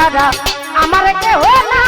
ছাড়া আমার কেহ না